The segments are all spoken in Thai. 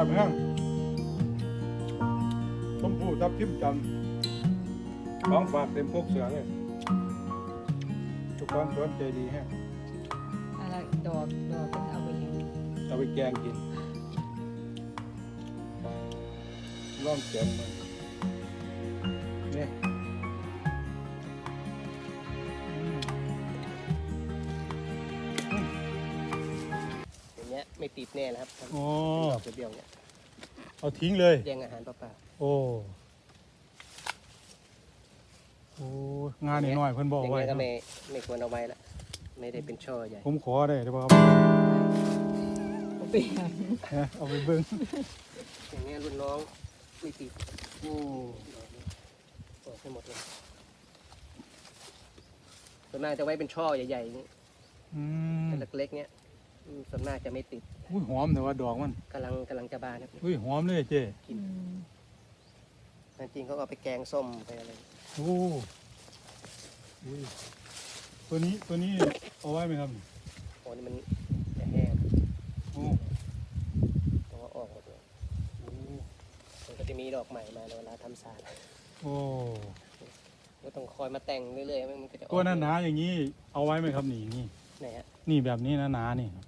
ามแห้งชมพูทับทิมจันทร์ของฝากเต็มพวกเสือเลย ทุกคนสนใจดีแฮะอะไรดอกดอกเป็นเอาไปเลี้ยงเอาไปแกงกินลองแกงมันนี่อืมอย่างเงี้ยไม่ติดแน่แล้วครับโอ้ดอกเบี้ยวๆเนี่ย เอาทิ้งเลยแย่งอาหารเปล่าโอ้โอ้งานนิดหน่อยเพิ่นๆบอกอย่างไว้เงี้ยก็นะไม่ไม่ควรเอาไว้ละไม่ได้เป็นช่อใหญ่ผมขอได้หรือเปล่าครับเอาไปหาฮะเอาไปเบิ่งอย่างเงี้ยรุ่นน้องไม่ติดโอ้ดอกให้หมดเลยส่วนมากจะไว้เป็นช่อใหญ่ๆอย่างงี้อืมแต่เล็กๆเนี้ย อืมส่วนมากจะไม่ติดอุ้ยหอมแต่ว่าดอกมันกำลังกำลังจะบานครับอุ้ยหอมเลยเจ้อืมแต่จริงเขาก็เอาไปแกงส้มไปอะไรโอ้อุ้ยตัวนี้ตัวนี้เอาไว้ไหมครับโอ้นี่มันจะแห้งโอ้เพราะว่าออกหมดเลยมันก็จะมีดอกใหม่มาในเวลาทำสารโอ้ก็ต้องคอยมาแต่งเรื่อยๆมันก็จะออกตัวหนาๆอย่างนี้เอาไว้ไหมครับนี่นี่ไหนฮะนี่แบบนี้หนาๆนี่ครับ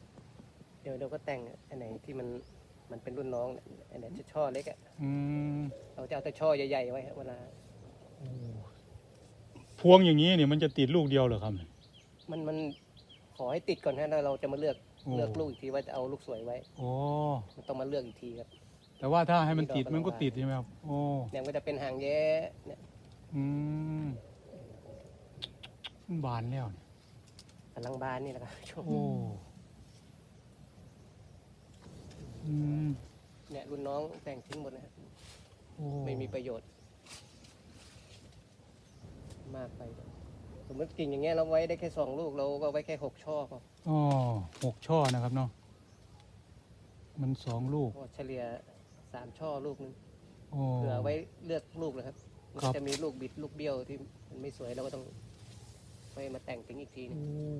เดี๋ยวเราก็แต่งอันไหนที่มันมันเป็นรุ่นน้องเนี่ยอันไหนจะช่อเล็กอะอืมเราจะเอาแต่ช่อใหญ่ๆไว้ฮะเวลาโอ้พวงอย่างนี้เนี่ยมันจะติดลูกเดียวเหรอครับมันมันขอให้ติดก่อนฮะแล้วเราจะมาเลือกโอ้ เลือกลูกอีกทีว่าจะเอาลูกสวยไว้โอ้มันต้องมาเลือกอีกทีครับ แต่ว่าถ้าให้มันติดมีดอกมันก็ติดใช่ไหมครับโอ้เนี่ยมันก็จะเป็นหางแย้เนี่ยอืมมันบานแล้วเนี่ยกำลังบานนี่แหละครับช่วงโอ้ อืมเนี่ยรุ่นน้องแต่งทิ้งหมดนะฮะโอ้ไม่มีประโยชน์ มากไปสมมติกิ่งอย่างเงี้ยเราไว้ได้แค่สองลูกเราก็ไว้แค่หกช่อพออ๋อหกช่อนะครับเนาะมันสองลูกเพราะเฉลี่ยสามช่อลูกนึงโอ้ เผื่อไว้เลือกลูกนะครับมันครับ จะมีลูกบิดลูกเบี้ยวที่มันไม่สวยเราก็ต้องไปมาแต่งทิ้งอีกทีหนึงโอ้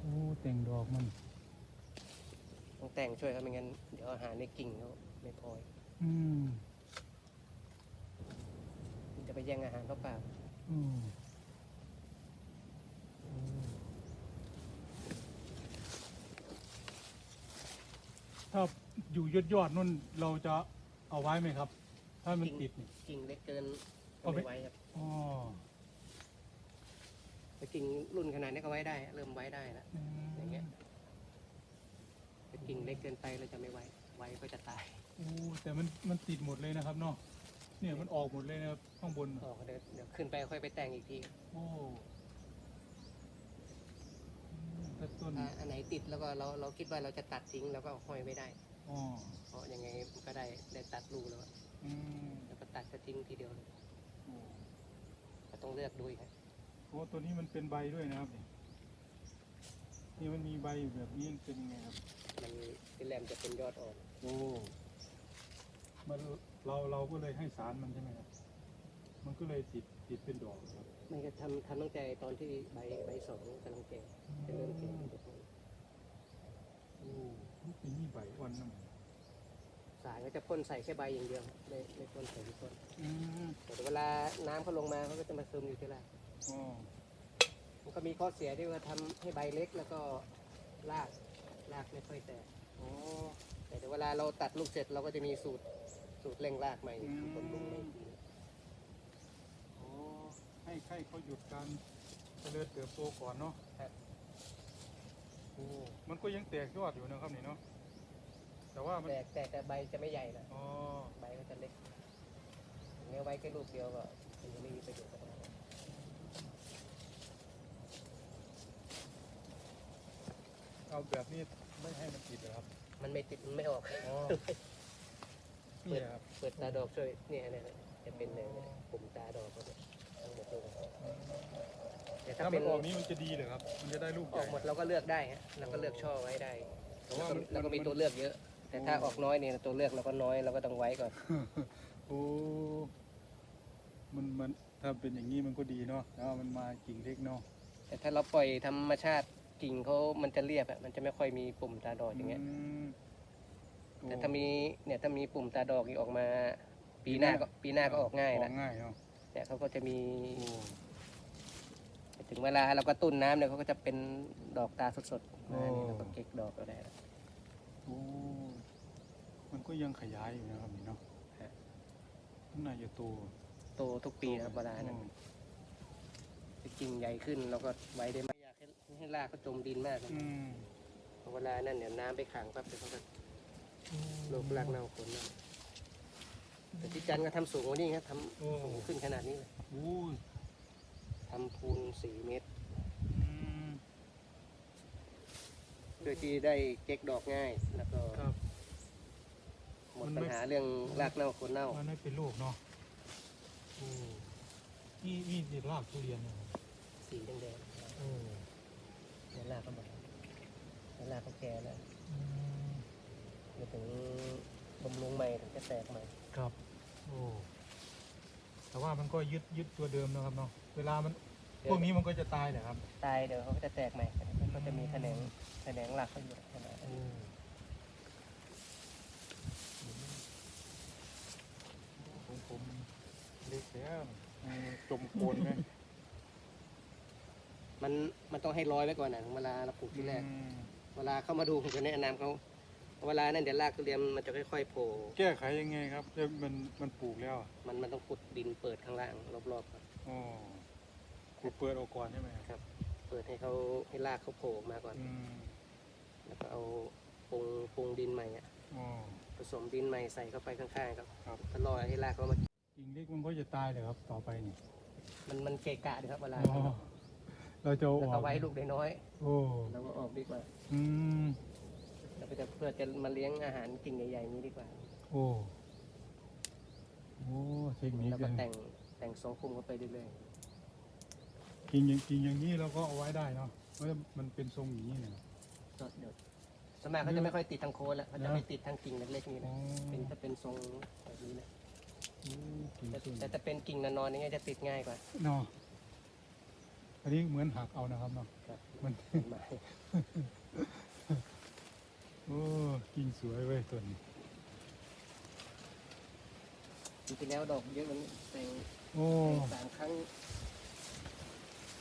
โอ้ แต่งดอกมันต้องแต่งช่วยครับไม่งั้นเดี๋ยวอาหารในกิ่งเขาไม่พออืมมันจะไปแย่งอาหารเขาเปล่าอืมถ้าอยู่ยอดยอดๆนู่นเราจะเอาไว้ไหมครับ ถ้ามันติดนี่กิ่งเล็กเกินก็เอาไปไม่ไว้ครับอ๋อ แต่กิ่งรุ่นขนาดนี้ก็ไว้ได้ เริ่มไว้ได้แล้วอืมอย่างเงี้ยแต่กิ่งเล็กเกินไปเราจะไม่ไว้ไว้ก็จะตายโอ้แต่มันมันติดหมดเลยนะครับเนาะเนี่ยมันออกหมดเลยนะครับข้างบนออกเดี๋ยวเดี๋ยวขึ้นไปค่อยไปแต่งอีกทีโอ้อืมแต่ต้นถ้าอันไหนติดแล้วก็เราเราคิดว่าเราจะตัดทิ้งแล้วก็ห้อยไม่ได้อ๋อเพราะยังไงมันก็ได้ได้ตัดลูกแล้วอะอืมแล้วก็ตัดก็ทิ้งทีเดียวเลยโอ้ก็ต้องเลือกดูอีกครับ โอ้ตัวนี้มันเป็นใบด้วยนะครับนี่นี่มันมีใบอยู่แบบนี้เป็นยังไงครับ มันที่แรมจะเป็นยอดอ่อน โอ้มันเราเราก็เลยให้สารมันใช่ไหมครับ มันก็เลยติดติดเป็นดอกครับมันจะทำทำตั้งแต่ตอนที่ใบใบสองกำลังแก่จะเริ่มแก่โอ้มันเป็นนี่ใบอ่อนนะมันสารก็จะพ่นใส่แค่ใบอย่างเดียวไม่ไม่พ่นใส่ที่ต้นอืมแต่เวลาน้ำเขาลงมาเขาก็จะมาซึมอยู่ที่รากอ๋อ มันก็มีข้อเสียที่ว่าทำให้ใบเล็กแล้วก็รากรากไม่ค่อยแตกอ๋อแต่เดี๋ยวเวลาเราตัดลูกเสร็จเราก็จะมีสูตรสูตรเร่งรากใหม่อืมบำรุงใหม่อีกทีอ๋อให้ให้เขาหยุดการเจริญเติบโตก่อนเนาะครับโอ้มันก็ยังแตกยอดอยู่นะครับนี่เนาะแต่ว่ามันแต่แต่แต่ใบจะไม่ใหญ่นะอ๋อใบก็จะเล็กอย่างเงี้ยไว้แค่ลูกเดียวก็มันจะไม่มีประโยชน์อะไร เอาแบบนี้ไม่ให้มันติดเหรอครับมันไม่ติดมันไม่ออก อ๋อนี่ครับเปิดตาดอกช่วยเนี่ยเนี่ยจะเป็นเนี่ยเนี่ยปุ่มตาดอกเขาเนี่ยทั้งหมดเลยแต่ถ้าถ้าเป็มันนออกนี้มันจะดีเหรอครับ มันจะได้ลูกใหอญ่ อกหมดเราก็เลือกได้ฮะเราก็เลือกช่อไว้ได้แต่ว่ามัน แล้วก็มีมันตัวเลือกเยอะ แต่ถ้าออกน้อยเนี่ยตัวเลือกเราก็น้อยเราก็ต้องไว้ก่อน โอ้มันมันถ้าเป็นอย่างนี้มันก็ดีเนาะแล้วมันมากิ่งเล็กเนาะแต่ถ้าเราปล่อยธรรมชาติ กิ่งเขามันจะเรียบอะมันจะไม่ค่อยมีปุ่มตาดอกอย่างเงี้ย มแต่ถ้ามีเนี่ยถ้ามีปุ่มตาดอกอีกออกมา ปีหน้าก็ปีหน้าก็ออกง่ายออนะกง่ายเนาะเนี่ยเขาก็จะมีถึงเวลาเราก็ตุ้นน้ำเนี่ยเขาก็จะเป็นดอกตาสดๆมาเนี่ยเราก็เก็กดอกก็ได้แล้วโอ้มันก็ยังขยายอยู่นะครับนี่เนาะฮะมันน่าจะโตโตทุกปีนะครับเวลานั้น อืมจะกิ่งใหญ่ขึ้นเราก็ไว้ได้ไม่อยาก ให้ให้รากเขาจมดินมากนะอืมเพราะเวลานั่นเนี่ยน้ำไปขังปั๊บเดี๋ยวเขาก็โรครากเน่าคนเน่าแต่ที่จันทร์ก็ทำสูงกว่านี้ครับทโอ้ำสูงขึ้นขนาดนี้เลยโอ้ยทำพูนสี่เมตรอืมเพื่อที่ได้เก๊กดอกง่าย แล้วก็ครับ หมดมันไม่ ปัญหาเรื่องรากเน่าคนเน่ามันไม่เป็นโรคเนาะโอ้นี่นี่ติดรากทุเรียนนะครับสีแดงโอ้ๆเนี่ยราก เขาหมดแล้วรากเขาแก่แล้วอืมเดี๋ยวถึงบำรุงใหม่ถึงจะแตกใหม่ครับ โอ้แต่ว่ามันก็ยึดยึดตัวเดิมนะครับเนาะเวลามันพวกนี้มันก็จะตายแหละครับ ตายเดี๋ยวเขาก็จะแตกใหม่มันก็จะมีแขนงแขนงหลักเขาอยู่ขนาดนั้นผมผมเล็กแล้วจมโคนไหม มันมันต้องให้ร้อยไว้ก่อนนะเวลาเราปลูกที่แรก อืมเวลาเข้ามาดูผมจะแนะนำเขาเวลานั้นเดี๋ยวรากทุเรียนมันจะค่อยๆโผล่แก้ไขยังไงครับแล้วมันมันปลูกแล้วอะมันมันต้องขุดดินเปิดข้างล่างรอบๆครับอ๋อขุดเปิดออกก่อนใช่ไหมครับเปิดให้เขาให้รากเขาโผล่ออกมาก่อน อืมแล้วก็เอาปรุงปรุงดินใหม่อะอ๋อผสมดินใหม่ใส่เข้าไปข้างๆครับครับถ้ารอให้รากเขามากิ่งเล็กมันก็จะตายเลยครับ ต่อไปนี่มันมันเกะกะดีครับเวลาอ๋อ เราจะเอาแล้วอก็อกไว้ลูกน้อยโอ้ๆเราก็ออกดีกว่าอืมเราก็จะเพื่อจะมาเลี้ยงอาหารกิ่งใหญ่ๆนี้ดีกว่าโอ้โอ้เทคนิคแล้วกัก็นแต่งแต่งทรงคุมเข้าไปเรื่อยกิ่งอย่างกิ่งอย่างนี้เราก็เอาไว้ได้เนาะเพราะมันเป็นทรงอย่างนี้เนี่ย ๆก็เดี๋ยวสวนมัยเขาจะไม่ค่อยติดทางโคนแล้วเขาจะไปติดทางกิ่งเล็กๆนี่อ๋อนะเป็นจะเป็นทรงแบบนี้นะโอ้กิ่งแต่ต้นแต่จะเป็นกิ่งนอนๆอย่างเงี้ยจะติดง่ายกว่าเนาะ อันนี้เหมือนหักเอานะครับเนาะครับมันไม้โอ้กิ่งสวยเว้ยต้นนี้จริงๆแล้วดอกเยอะมันแต่งโอ้สามครั้ง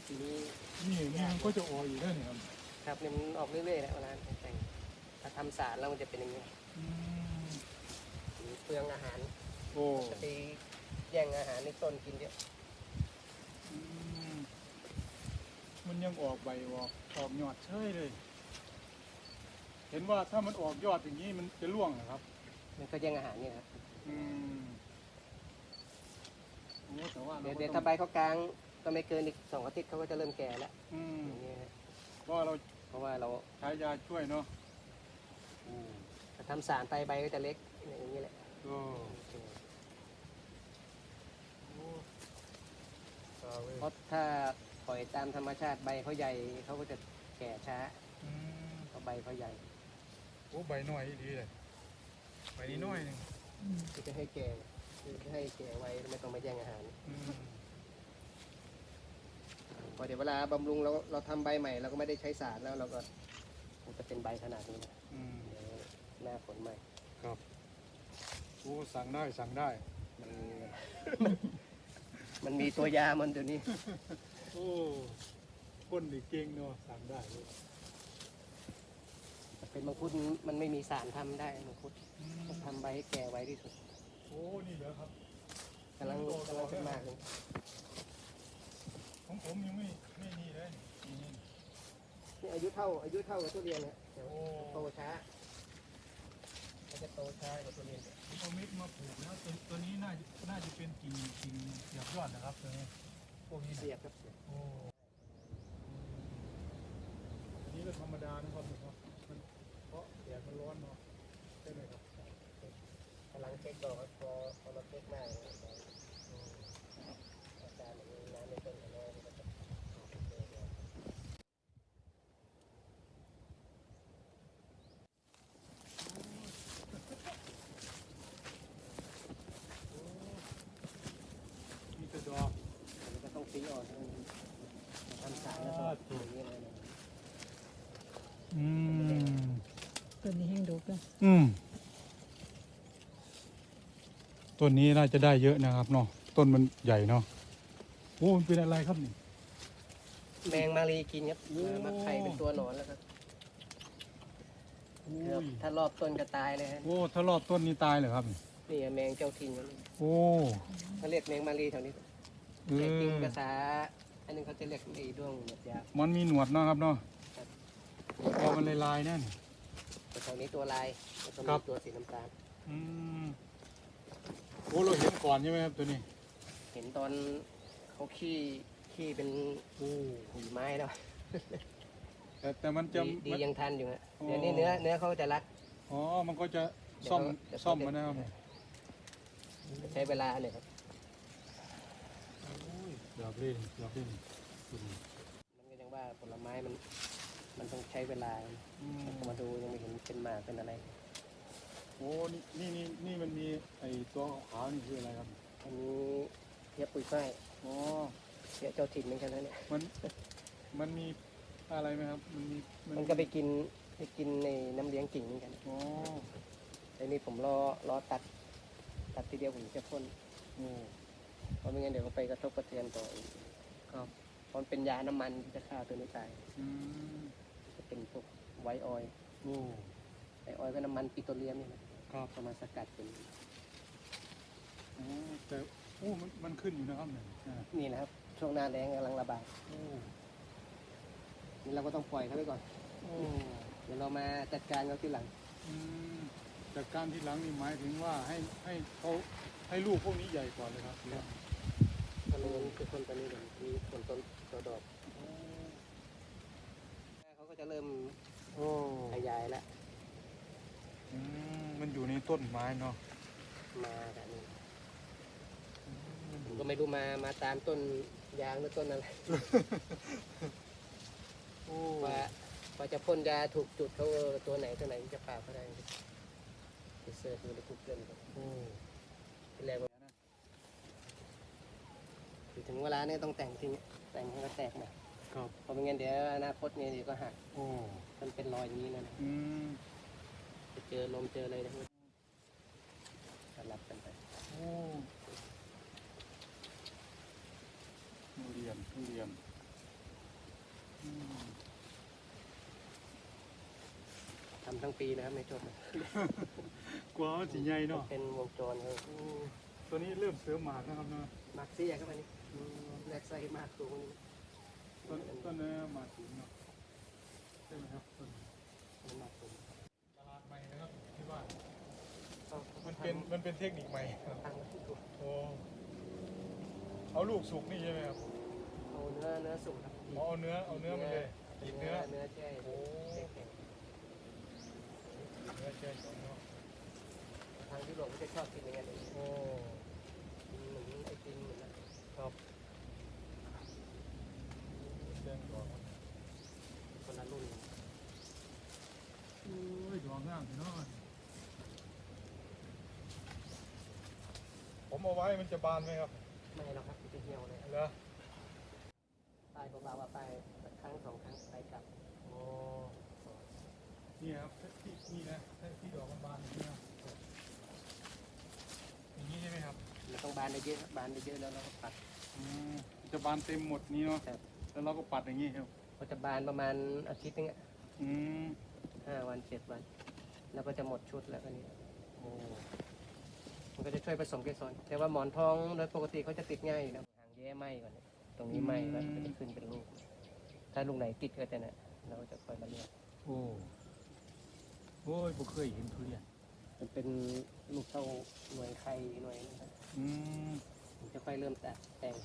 ทีนี้นี่นี่มันก็จะออกอีกแล้วเนี่ยครับครับเนี่ยมันออกเรื่อยๆนะเวลาแต่งถ้าทำสารแล้วมันจะเป็นอย่างนี้อืมมีเปลืองอาหารโอ้จะไปแย่งอาหารในต้นกินเยอะ อืม มันยังออกใบออกออกยอดเฉยเลย เห็นว่าถ้ามันออกยอดอย่างนี้มันจะร่วงเหรอครับ มันก็แย่งอาหารนี่ครับอืมโอ้แต่ว่าเดี๋ยวก็เดี๋ยวต้ถ้าองใบเขากลางก็ไม่เกินอีกสองอาทิตย์เขาก็จะเริ่มแก่แล้วอืมอย่างนี้นะเพราะว่าเราเพราะว่าเราใช้ยาช่วยเนาะโอ้ถ้าทำสารไปใบก็จะเล็กอย่างนี้แหละก็โอ้ตาเว้ยเพราะถ้า ปล่อยตามธรรมชาติใบเขาใหญ่เขาก็จะแก่ช้าอืมเพราะใบเขาใหญ่โอ้ใบน้อยดีเลยใบนี้น้อยหนึงคือจะให้แก่คือจะให้แก่ไว้ไม่ต้องมาแย่งอาหาร อืมพอเดี๋ยวเวลาบำรุงเราเราทำใบใหม่เราก็ไม่ได้ใช้สารแล้วเราก็มันจะเป็นใบขนาดนี้นะอืมเดี๋ยวหน้าฝนใหม่ครับโอ้สั่งได้สั่งได้มัน มันมีตัวยามันเดี๋ยวนี้ โอ้คนดีเก่งเนาะสั่งได้เลยแต่เป็นมังคุดมันไม่มีสารทำได้มังคุดอืมต้องทำใบให้แก่ไว้ที่สุดโอ้นี่เหรอครับ กำลังกำลังขึ้นมากเลยของผมยังไม่ไม่นี่เลยนี่นี่นี่อายุเท่าอายุเท่ากับทุเรียนนะแต่โอ้ว่าโตช้ามันจะโตช้ากว่าทุเรียนผมเอาเม็ดมาปลูกนะตัวตัวนี้น่าจะน่าจะเป็นกิ่งกิ่งเสียบยอดนะครับตัวนี้ พวกนี้นะเสียบครับเสียบโอ้อันนี้ก็ธรรมดานะครับเนาะมันเพราะแดดมันร้อนเนาะใช่ไหมครับกำลังเช็คดอกครับพอพอเราเช็คมากเลยอาการอย่างนี้น้ำไม่เต็มกันเลยมันก็จะออกเรื่อยๆ มีแต่ดอก มันก็ต้องตีออกให้มันทำสารแล้วก็อย่างนี้เลยนะ อืมต้นนี้น่าจะได้เยอะนะครับเนาะต้นมันใหญ่เนาะโอ้มันเป็นอะไรครับนี่ แมงมารีกินครับโอ้มาไข่เป็นตัวหนอนแล้วครับโอ้เกือบยถ้ารอบต้นก็ตายเลยฮะโอ้ถ้ารอบต้นนี้ตายเหรอครับนี่นี่แมงเจ้าถิ่นมันโอ้เขาเรียกแมงมารีแถวนี้เอแต่จริงอภาษา อันนึงเขาจะเรียกไอ้ด้วงหนวดยาว มันมีหนวดเนาะครับเนาะพอมันลายๆแน่น แต่แถวนี้ตัวลายแล้วก็ครัมีบ ตัวสีน้ำตาล อืมโอ้เราเห็นก่อนใช่ไหมครับตัวนี้เห็นตอนเขาขี้ขี้เป็นโอ้หุยไม้แล้วแต่แต่มันจะดีดีมัน ยังทันอยู่ฮะโอ้เดี๋ยวนี้เนื้อเนื้อเขาจะรัก อ๋อ มันก็จะซ่อมเดี๋ยวเขาซ่อมมานะครับใช้เวลาเนี่ยครับอยากเล่นอยากเล่นมันก็ยังว่าผลไม้มัน มันต้องใช้เวลาอืมมาดูยังไม่เห็นเป็นหมากเป็นอะไร โอ้นี่นี่นี่นี่มันมีไอ้ตัวขาวๆนี่คืออะไรครับอันนี้เทียบปุยฝ้ายอ๋อเทียบเจ้าถิ่นเหมือนกันนะเนี่ย มันมันมีอะไรไหมครับ มันมีมันก็ไปกินไปกินในน้ำเลี้ยงกิ่งเหมือนกันอ๋อแต่นี่ผมรอรอตัด ตัดทีเดียวผมจะพ่น โอ้เพราะไม่งั้นเดี๋ยวมันไปกระทบกระเทือนต่ออีกครับเพราะมันเป็นยาน้ำมันที่จะฆ่าตัวนี้ตาย อืมจะ เป็นพวกไวท์ออยล์โอ้ไวท์ออยล์ก็น้ำมันปิโตรเลียมนี่นะครับเอามาสกัดเป็นโอ้แต่โอ้มันมันขึ้นอยู่นะครับเนี่ยอ่านี่นะครับ ช่วงหน้าแรงกำลังระบาดโอ้นี่เราก็ต้องปล่อยเขาไว้ก่อน โอ้เดี๋ยวเรามาจัดการเขาทีหลัง อืมแต่การที่หลังนี่หมายถึงว่าให้ให้เขาให้ลูกพวกนี้ใหญ่ก่อนเลยครับตอนนี้คือคนตอนนี้เดี๋ยวมีผลต้นตัวดอกเขาก็ จะเริ่มโอ้ขยายแล้วอืมมันอยู่ในต้นไม้เนาะมาแบบนี้ผมก็ไม่รู้มามาตามต้นยางหรือต้นอะไรโอ้ว่าว่าจะพ่นยาถูกจุดเขาเออตัวไหนตัวไหนจะปราบเขาได้ไปเสิร์ชดูในกูเกิลโอ้ที่แรกว่าถึงเวลาเนี่ยต้องแต่งทิ้งแต่งให้ก็แตกมา ครับเพราะไม่งั้นเดี๋ยวอนาคตเนี่ยเดี๋ยวก็หักโอ้มันเป็นรอยอย่างนี้นะอืมจะเจอลมเจออะไรนะสลับกันไปโอ้ทุเรียนทุเรียนอืมทำทั้งปีนะครับไม่จบนะกลัวมันสีใหญ่เนาะเป็นวงจรครับโอ้ตัวนี้เริ่มเสริมหมากนะครับเนาะมาร์กเซียครับอันนี้แรกใส่มากตัวนี้ ต้นต้นเนื้อหมากสูงเนาะใช่ไหมครับต้นมันมากตัวตลาดใหม่นะครับที่ว่ามันเป็นมันเป็นเทคนิคใหม่ครับทางที่ถูกโอ้เอาลูกสุกนี่ใช่ไหมครับเอาเนื้อเนื้อสุกครับอ๋อเอาเนื้อเอาเนื้อมันเลยติดเนื้อเนื้อแช่โอ้แช่แข็งเนื้อแช่ก่อนเนาะทางยุโรปก็จะชอบกินอย่างนั้นเลยโอ้กินเหมือนไอติมเหมือนนั้นครับแจ้งก่อนครับคนละรุ่นโอ้ยดอกงามพี่น้องผมเอาไว้มันจะบานไหมครับ ไม่หรอกครับมันจะเหี่ยวเลยเหรอไปเบาๆว่าไปสักครั้งสองครั้งไปกลับโอ้นี่ครับที่นี่นะที่ดอกมันบานอย่างนี้นะอย่างนี้ใช่ไหมครับมันต้องบานได้เยอะครับบานได้เยอะแล้วเราก็ปัดอืมจะบานเต็มหมดนี้เนาะครับ แล้วเราก็ปัดอย่างนี้ครับก็จะบานประมาณอาทิตย์นึงอะอืมห้าวันเจ็ดวัน แล้วก็จะหมดชุดแล้วก็นี้โอ้มันก็จะช่วยผสมเกสรแต่ว่าหมอนทองโดยปกติเขาจะติดง่ายอยู่แล้วหางแย่ไหมก่อนเนี่ยตรงนี้ไหมแล้วมันจะขึ้นเป็นลูก ถ้าลูกไหนติดก็จะเนี่ยเราก็จะคอยมาเลือกโอ้โอ้ยผมเคยเห็นทุเรียนมันเป็นลูกเท่าหน่วยไข่หน่วยนะครับอืมมันจะค่อยเริ่มแตกแต่ง